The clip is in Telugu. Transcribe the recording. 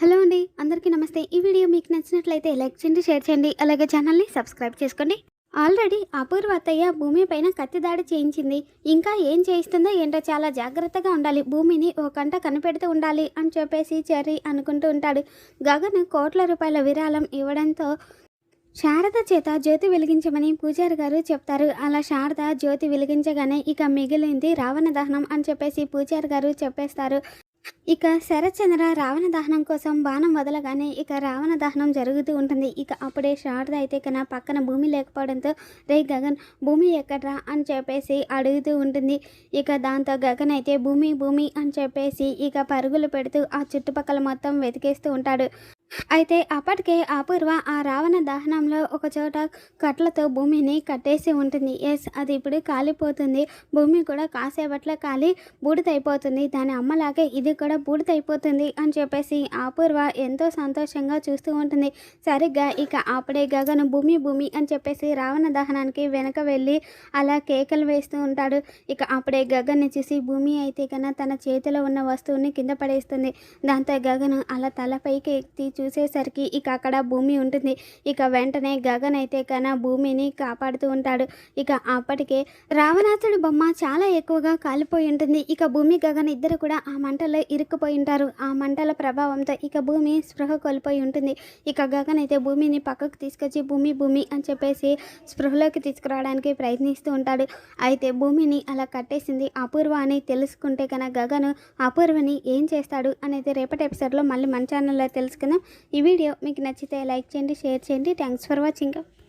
హలో అండి అందరికీ నమస్తే. ఈ వీడియో మీకు నచ్చినట్లయితే లైక్ చేయండి షేర్ చేయండి అలాగే ఛానల్ని సబ్స్క్రైబ్ చేసుకోండి. ఆల్రెడీ అపూర్వ అత్తయ్య భూమి పైన కత్తి దాడి చేయించింది. ఇంకా ఏం చేయిస్తుందో ఏంటో చాలా జాగ్రత్తగా ఉండాలి. భూమిని ఓ కంట కనిపెడుతూ ఉండాలి అని చెప్పేసి చెర్రీ అనుకుంటూ ఉంటాడు. గగన్ కోట్ల రూపాయల విరాళం ఇవ్వడంతో శారద చేత జ్యోతి వెలిగించమని పూజారి గారు చెప్తారు. అలా శారద జ్యోతి వెలిగించగానే ఇక మిగిలింది రావణ దహనం అని చెప్పేసి పూజారి గారు చెప్పేస్తారు. ఇక శరత్చంద్ర రావణ దహనం కోసం బాణం వదలగానే ఇక రావణ దహనం జరుగుతూ ఉంటుంది. ఇక అప్పుడే శారద అయితే కన పక్కన భూమి లేకపోవడంతో రే గగన్ భూమి ఎక్కడ్రా? అని చెప్పేసి అడుగుతూ ఉంటుంది. ఇక దాంతో గగన్ అయితే భూమి భూమి అని చెప్పేసి ఇక పరుగులు పెడుతూ ఆ చుట్టుపక్కల మొత్తం వెతికేస్తూ ఉంటాడు. అయితే అప్పటికే అపూర్వ ఆ రావణ దహనంలో ఒక చోట కట్లతో భూమిని కట్టేసి ఉంటుంది. ఎస్ అది ఇప్పుడు కాలిపోతుంది. భూమి కూడా కాసేపట్లో కాలి బూడిదైపోతుంది. దాని అమ్మలాగే ఇది కూడా బూడిదైపోతుంది అని చెప్పేసి అపూర్వ ఎంతో సంతోషంగా చూస్తూ ఉంటుంది. సరిగ్గా ఇక అప్పుడే గగను భూమి భూమి అని చెప్పేసి రావణ దహనానికి వెనక వెళ్ళి అలా కేకలు వేస్తూ ఉంటాడు. ఇక అప్పుడే గగన్ని చూసి భూమి అయితే కన్నా తన చేతిలో ఉన్న వస్తువుని కింద పడేస్తుంది. దాంతో గగను అలా తలపైకి ఎత్తి చూసేసరికి ఇక అక్కడ భూమి ఉంటుంది. ఇక వెంటనే గగన్ అయితే కన భూమిని కాపాడుతూ ఉంటాడు. ఇక అప్పటికే రావణాసుడి బొమ్మ చాలా ఎక్కువగా కాలిపోయి ఉంటుంది. ఇక భూమి గగన్ ఇద్దరు కూడా ఆ మంటలో ఇరుక్కుపోయి ఉంటారు. ఆ మంటల ప్రభావంతో ఇక భూమి స్పృహ కోల్పోయి ఉంటుంది. ఇక గగన్ అయితే భూమిని పక్కకు తీసుకొచ్చి భూమి భూమి అని చెప్పేసి స్పృహలోకి తీసుకురావడానికి ప్రయత్నిస్తూ ఉంటాడు. అయితే భూమిని అలా కట్టేసింది అపూర్వ అని తెలుసుకుంటే కనుక గగన్ అపూర్వని ఏం చేస్తాడు? అనేది రేపటి ఎపిసోడ్లో మళ్ళీ మన ఛానల్లో తెలుసుకుందాం. ఈ వీడియో మీకు నచ్చితే లైక్ చేయండి షేర్ చేయండి. Thanks for watching